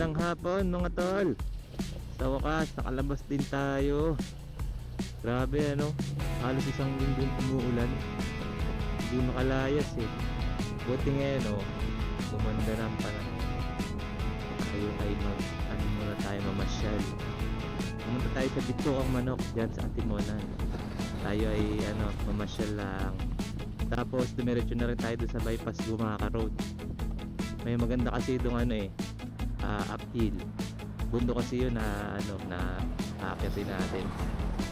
Magandang hapon mga tol. Sa wakas, nakalabas din tayo. Grabe ano, halos isang linggong umuulan. Hindi makalayas eh. Buti ngayon oh, gumanda na ang panahon. Tayo ay mag, ano muna tayo mamasyal. Pumunta tayo sa Bituang Manok dyan sa Antimonan. Tayo ay ano, mamasyal lang. Tapos dumiretso na rin tayo sa bypass Gumaka Road. May maganda kasi doon ano eh, ah, uphill. Bundo kasi yun na ano na aakyatin natin.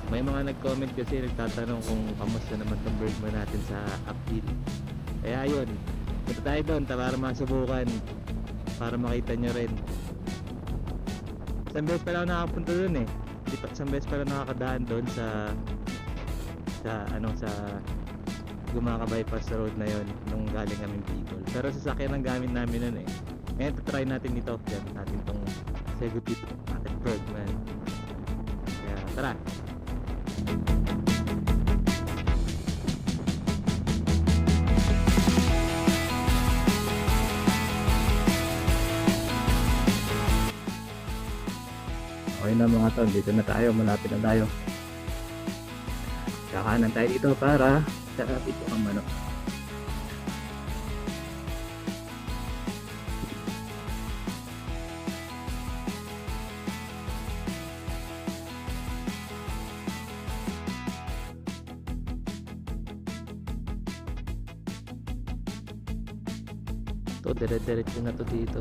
May mga nag-comment kasi nagtatanong kung kamusta naman tong bird mo natin sa uphill. Kaya yun, punta tayo doon para masubukan para makita nyo rin. Isang beses pa lang ako nakapunta doon eh. Isang beses pa lang nakakadaan doon sa sa ano sa gumaka bypass road na yon nung galing kami Bicol. Pero sasakyan ang gamit namin nun eh. Ngayon, try natin ito. Yan, natin tong Segupit at Bergman. Kaya, tara! Okay na mga tol, dito na tayo, malapit na tayo. Kakanan tayo dito para sa ito ang manok. Dire-diretso na to dito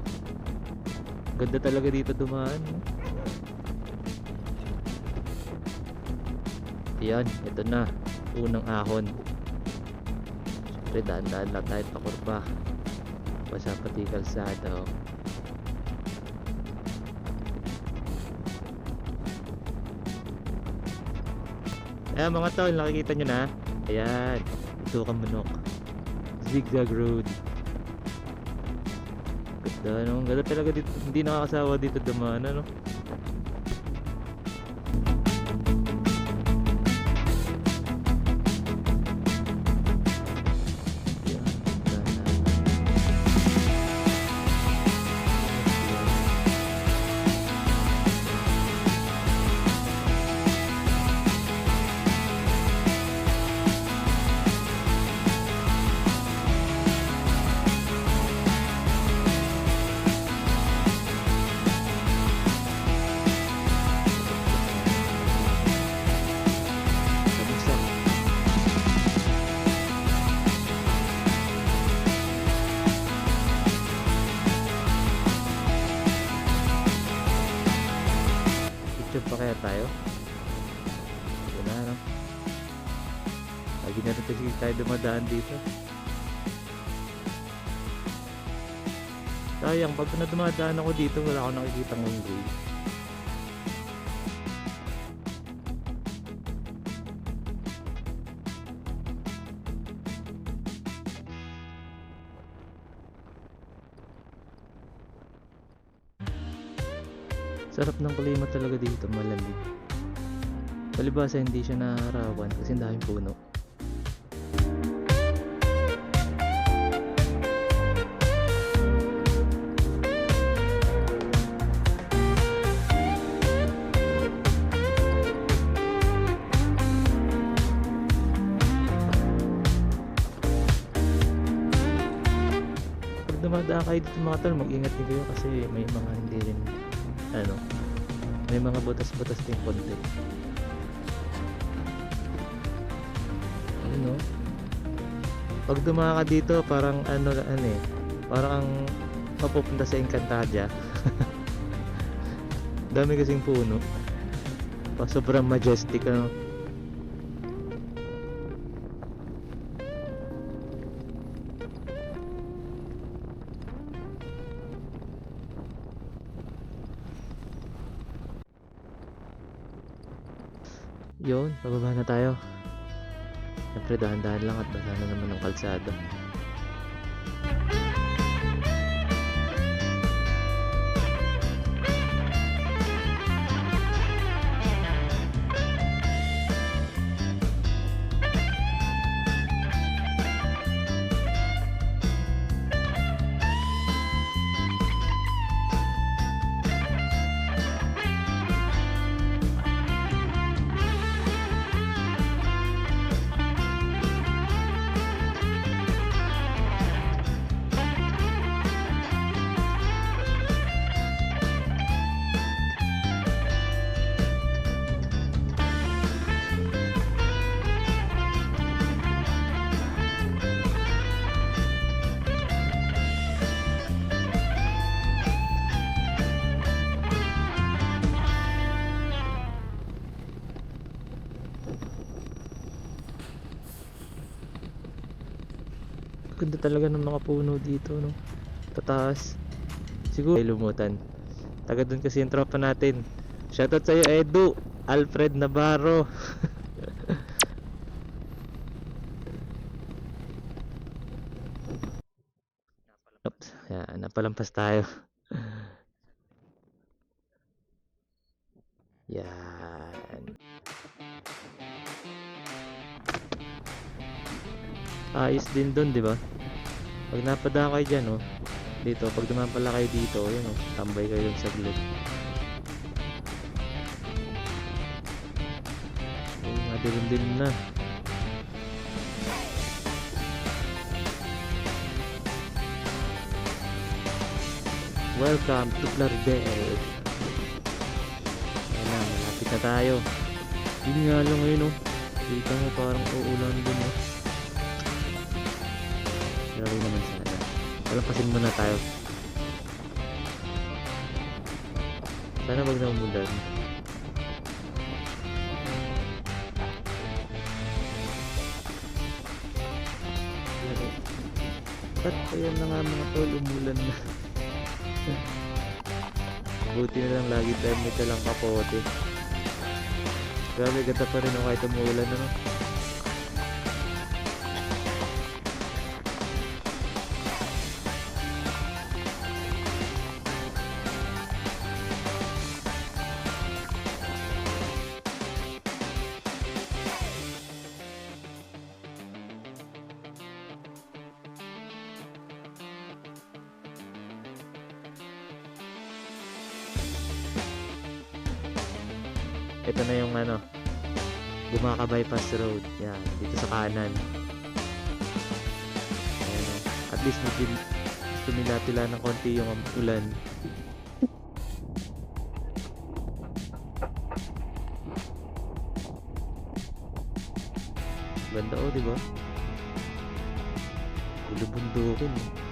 ganda talaga dito dumaan yan ito na unang ahon syempre daan-daan lang tayo pakurba basa pati kalsada oh. Ayan mga tol, nakikita nyo na. Ayan, ito ka manok. Zigzag road. Ganda, no? Ganda talaga dito. Hindi nakakasawa dito dumaan, ano? Picture pa kaya tayo? Ito na? Lagi na rin kasi tayo dumadaan dito. Sayang, pag na dumadaan ako dito, wala akong nakikita ng grave. Talaga dito, malamig. Palibasa hindi siya naharawan kasi ang puno. Dumadaan kayo dito mga tol, mag-ingat din kayo kasi may mga hindi rin ano, may mga butas-butas din konti. Ano? Pag dumaka dito, parang ano, ano eh, parang ang papupunta sa Encantadia. Dami kasing puno. Pa sobrang majestic ano. Yun, pababa na tayo. Siyempre dahan-dahan lang at basa na naman ng kalsada. Ganda talaga ng mga puno dito, no? Tataas. Siguro ay lumutan. Taga doon kasi yung tropa natin. Shoutout sa'yo, Edu. Alfred Navarro. Oops. Yan, napalampas tayo. Yan. Ayos din doon, di ba? Pag napadaan kayo dyan, oh. Dito, pag dumaan pala kayo dito, yun, oh. Tambay kayo dun sa gilid. Uy, madilim-dilim na. Welcome to Claridel. Ayan na, malapit na tayo. Yun nga lang ngayon, oh. Kita mo parang uulan dun, oh. Grabe naman sana. Palampasin muna tayo. Sana wag na umulan. Ba't kaya na nga mga tol, umulan na. Buti na lang lagi tayo may talang kapote. Grabe, ganda pa rin oh, kahit umulan ano. Ito na yung ano, Gumaka Bypass Road. Yan, dito sa kanan. Ayan, at least medyo tumila-tila ng konti yung ulan. Ganda oh, di ba? Bulubundukin. eh.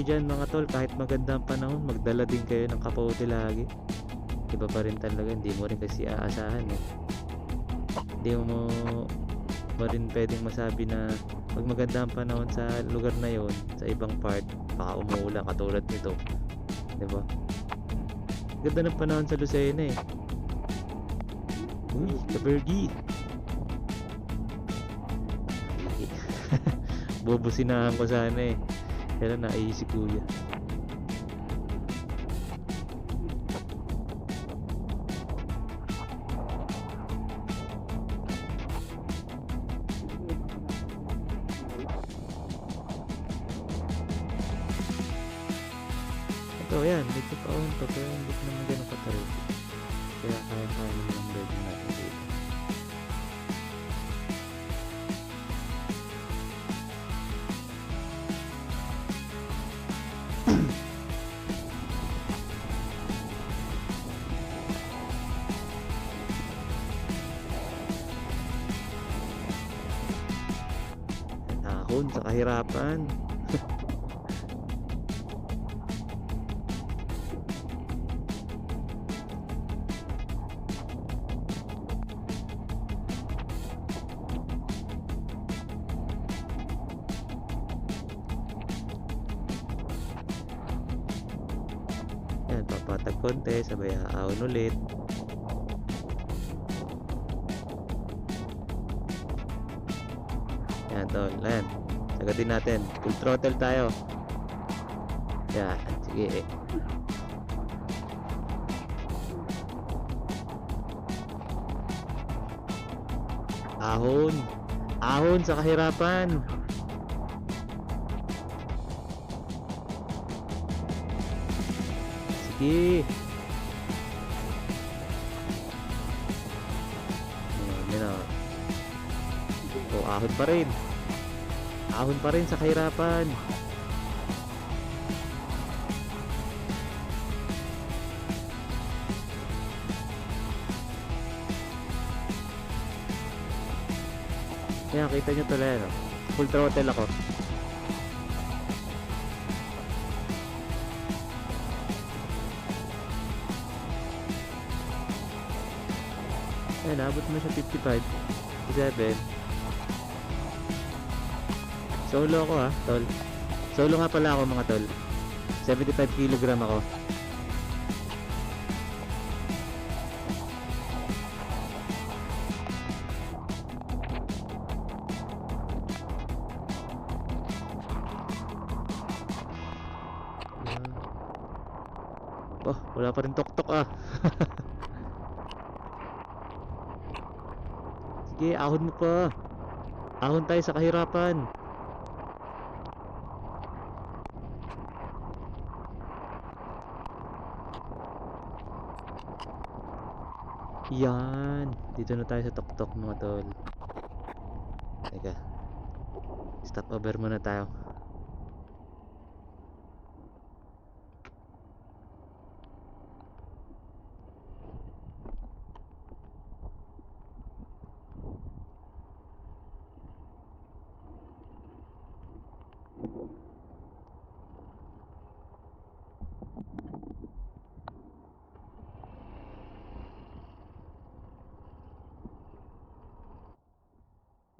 Kayo dyan mga tol, kahit maganda ang panahon, magdala din kayo ng kapote lagi. Iba pa rin talaga, hindi mo rin kasi aasahan eh. Hindi mo mo rin pwedeng masabi na pag maganda ang panahon sa lugar na yon sa ibang part, baka umuulan katulad nito. 'Di ba? Ganda ng panahon sa Lucena eh. Uy, kabergi! Bubusinahan ko sana eh. Pero naihi si kuya. Kahirapan. Yan, papatag konti, sabay aahon ulit. Yan, tol. Yan. Sagatin natin. Full throttle tayo. Yan. Sige. Ahon. Ahon sa kahirapan. Sige. Ayan, yan o. Oh, ahon pa rin ahon pa rin sa kahirapan Ayan, kita nyo tuloy, no? Full throttle ako. Ayan, abot mo siya 55, 57. Solo ako ha, tol. Solo nga pala ako mga tol. 75 kilogram ako. Yan. Oh, wala pa rin tok-tok ah. Sige, ahon mo pa. Ahon tayo sa kahirapan. Yan. Dito na tayo sa tok-tok mga tol. Teka. Stop over muna tayo.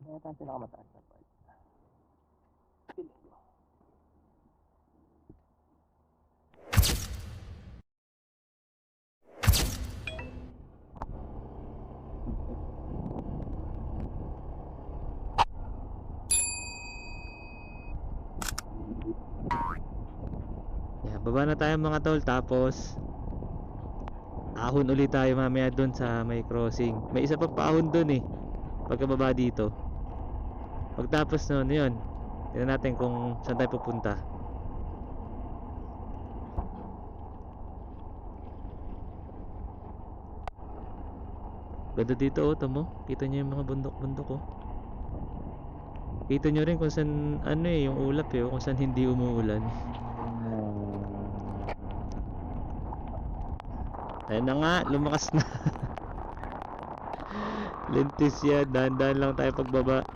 Ano yata ang pinakamataas na part? Yan, baba na tayo mga tol tapos ahon ulit tayo mamaya doon sa may crossing. May isa pa paahon doon eh. Pagkababa dito. Pagtapos nun, yun. Tingnan natin kung saan tayo pupunta. Ganda dito oh, tamo. Kita niyo yung mga bundok-bundok oh. Kita niyo rin kung saan ano eh, yung ulap eh, kung saan hindi umuulan. Ayun na nga, lumakas na. Lintis yan, dahan-dahan lang tayo pagbaba.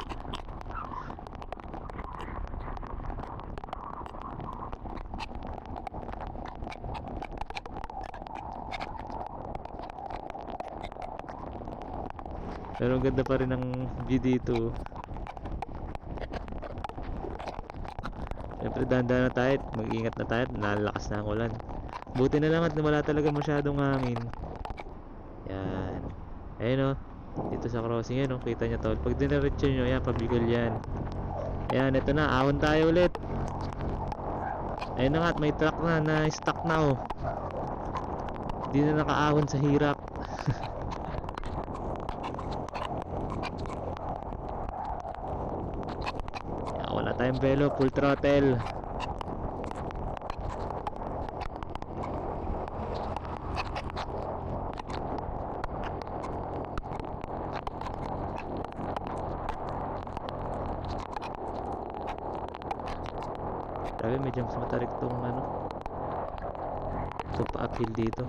Pero ganda pa rin ng view dito. Siyempre dahan-dahan na tayo, at mag-ingat na tayo, nalalakas na ang ulan. Buti na lang at wala talaga masyadong hangin. Yan. Ayun o. Dito sa crossing yan o. Kita nyo tol. Pag diniretso nyo, yan, pabigol yan. Ayan, ito na. Ahon tayo ulit. Ayun na nga, at may truck na na stuck na o. Hindi na nakaahon sa hirap. Wala tayong velo, full throttle. Grabe, medyo mas matarik tong ano. Ito pa uphill dito.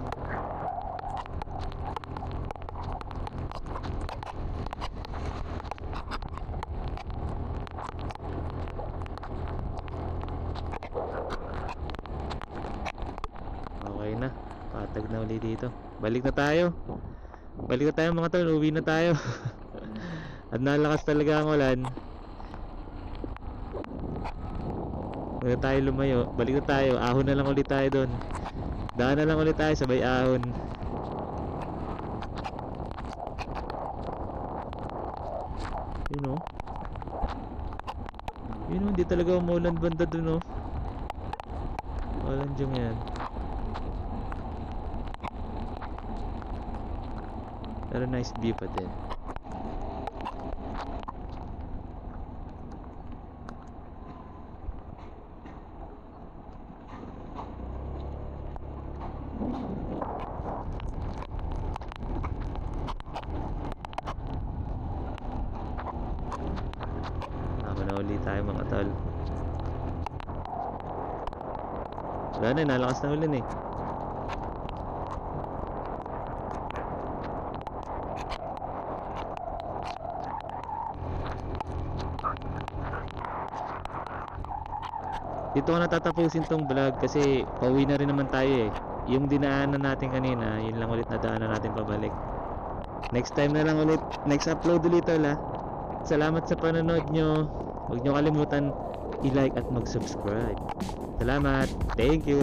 Okay na. Patag na uli dito. Balik na tayo. Balik na tayo mga tol. Uwi na tayo. At nalakas talaga ang ulan. Huwag tayo lumayo. Balik na tayo. Ahon na lang ulit tayo doon. Daan na lang ulit tayo sabay ahon. Yun o. Yun o, hindi talaga umulan banda dun o. Walang diyong yan. Pero nice view pa din. Tama na uli tayo mga tol. Wala na, nalakas na ulan eh. Dito ko na tatapusin tong vlog kasi pauwi na rin naman tayo eh. Yung dinaanan natin kanina, yun lang ulit na daanan natin pabalik. Next time na lang ulit. Next upload ulit tol ha. Salamat sa panonood nyo. Huwag nyo kalimutan i-like at mag-subscribe. Salamat. Thank you.